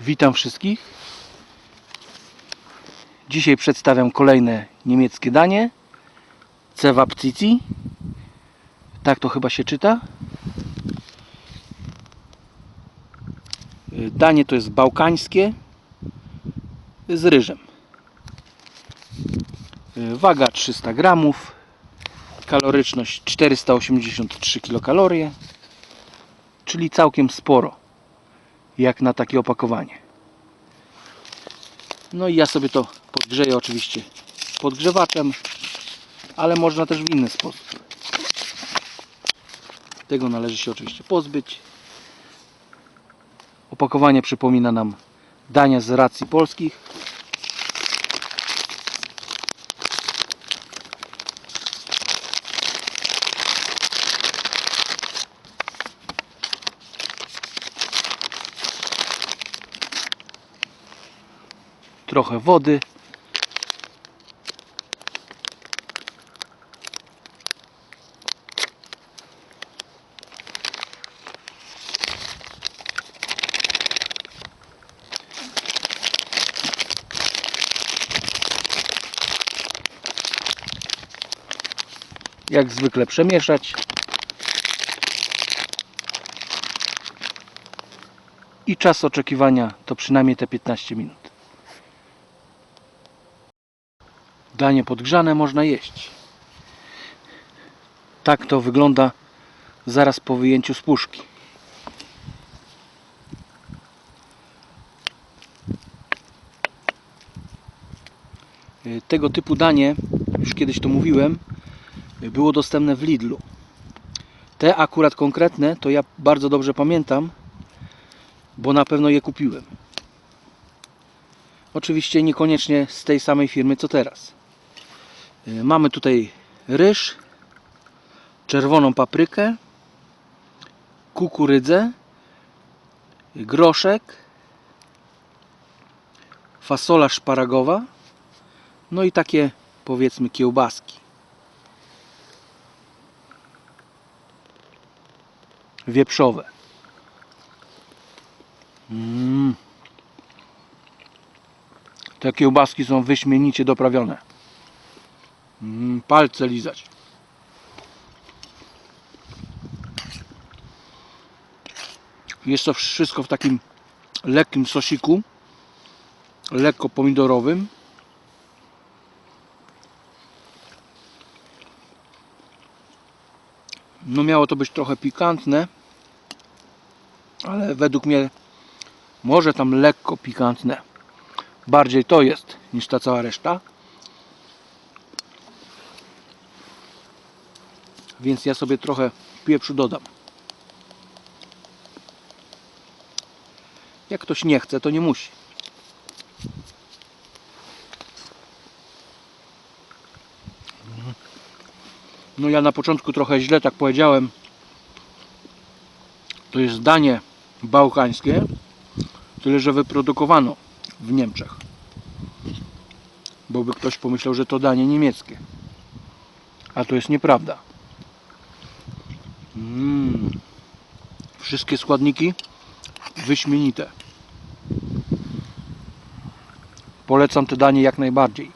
Witam wszystkich. Dzisiaj przedstawiam kolejne niemieckie danie. Cewapcici. Tak to chyba się czyta. Y, Danie to jest bałkańskie z ryżem. Y, Waga 300 gramów. Kaloryczność 483 kilokalorie. Czyli całkiem sporo jak na takie opakowanie. No i ja sobie to podgrzeję oczywiście podgrzewaczem, ale można też w inny sposób. Tego należy się oczywiście pozbyć. Opakowanie przypomina nam dania z racji polskich. Trochę wody. Jak zwykle przemieszać. I czas oczekiwania to przynajmniej te 15 minut. Danie podgrzane można jeść. Tak to wygląda zaraz po wyjęciu z puszki. Y, Tego typu danie, już kiedyś to mówiłem, y, było dostępne w Lidlu. Te akurat konkretne to ja bardzo dobrze pamiętam, bo na pewno je kupiłem. Oczywiście niekoniecznie z tej samej firmy co teraz. Y, Mamy tutaj ryż, czerwoną paprykę, kukurydzę, groszek, fasola szparagowa, no i takie powiedzmy kiełbaski. Wieprzowe. Mm. Te kiełbaski są wyśmienicie doprawione. Mm, palce lizać. Jest to wszystko w takim lekkim sosiku, lekko pomidorowym. No miało to być trochę pikantne, ale według mnie może tam lekko pikantne. Bardziej to jest niż ta cała reszta. Więc ja sobie trochę pieprzu dodam. Jak ktoś nie chce, to nie musi. No ja na początku trochę źle tak powiedziałem. To jest danie bałkańskie, tyle że wyprodukowano w Niemczech. Bo by ktoś pomyślał, że to danie niemieckie. A to jest nieprawda. Mm. Wszystkie składniki wyśmienite. Polecam te danie jak najbardziej.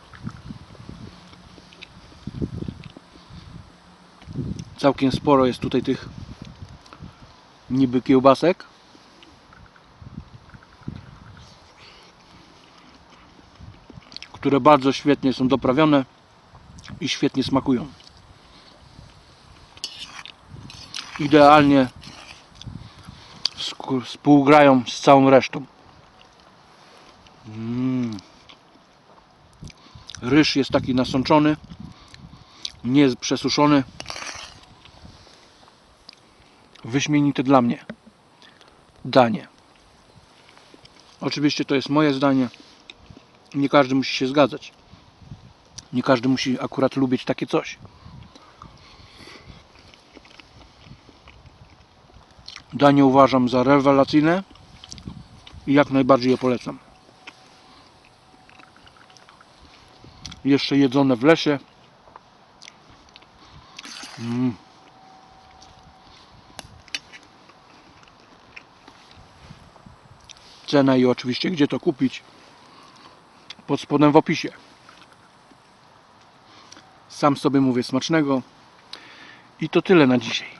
Całkiem sporo jest tutaj tych niby kiełbasek. Które bardzo świetnie są doprawione i świetnie smakują. Idealnie współgrają z całą resztą. Mm. Ryż jest taki nasączony, nie przesuszony. Wyśmienite dla mnie danie. Oczywiście to jest moje zdanie. Nie każdy musi się zgadzać. Nie każdy musi akurat lubić takie coś. Danie uważam za rewelacyjne i jak najbardziej je polecam. Jeszcze jedzone w lesie. Mm. cenę i oczywiście gdzie to kupić pod spodem w opisie. Sam sobie mówię smacznego i to tyle na dzisiaj.